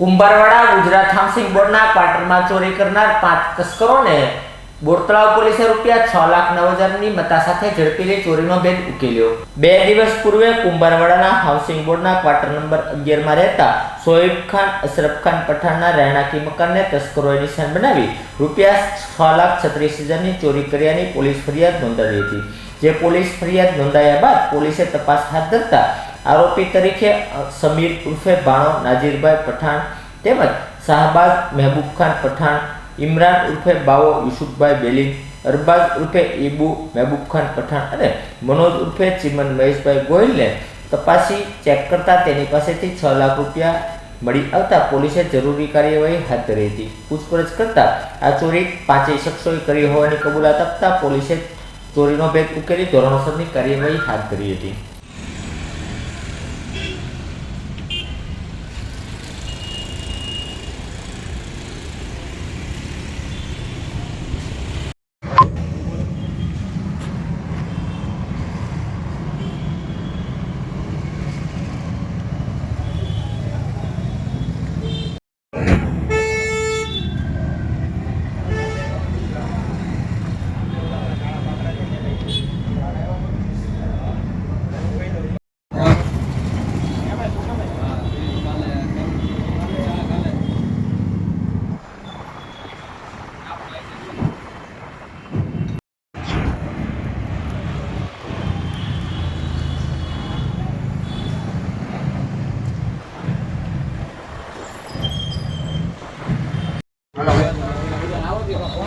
Kumbharwada Gujarat housing બોર્ડના ક્વાર્ટરમાં ચોરી કરનાર પાંચ તસ્કરોને બોરતળાવ પોલીસે રૂપિયા છ લાખ નવ હજારની મતા સાથે ઝડપી લઈ ચોરીનો ભેદ ઉકેલ્યો. બે દિવસ પૂર્વે કુંભારવાડાના હાઉસિંગ બોર્ડના ક્વાર્ટર નંબર અગિયારમાં રહેતા સોએબ ખાન, અશરફ ખાન પઠાણના રહેણાંકી મકાનને તસ્કરોએ નિશાન બનાવી રૂપિયા છ લાખ છત્રીસ હજારની ચોરી કર્યાની પોલીસ ફરિયાદ નોંધાવી હતી. જે પોલીસ ફરિયાદ નોંધાયા બાદ પોલીસે તપાસ હાથ ધરતા આરોપી તરીકે સમીર ઉર્ફે ભાણો નાજીરભાઈ પઠાણ તેમજ શાહબાઝ મહેબૂબ ખાન પઠાણ, ઇમરાન ઉર્ફે બાવો યુસુફભાઈ બેલી, અરબાઝ ઉર્ફે ઈબુ મહેબૂબ ખાન પઠાણ અને મનોજ ઉર્ફે ચિમન મહેશભાઈ ગોહિલને તપાસી ચેક કરતા તેની પાસેથી છ લાખ રૂપિયા મળી આવતા પોલીસે જરૂરી કાર્યવાહી હાથ ધરી હતી. પૂછપરછ કરતા આ ચોરી પાંચેય શખ્સોએ કરી હોવાની કબૂલાત આપતા પોલીસે ચોરીનો ભેદ ઉકેલી ધોરણસરની કાર્યવાહી હાથ ધરી હતી.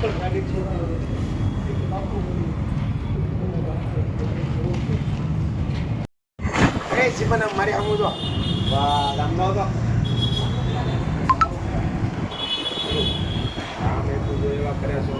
એ સિમન મારી આવું જો. વાહ એ તું એવા કર્યા છો.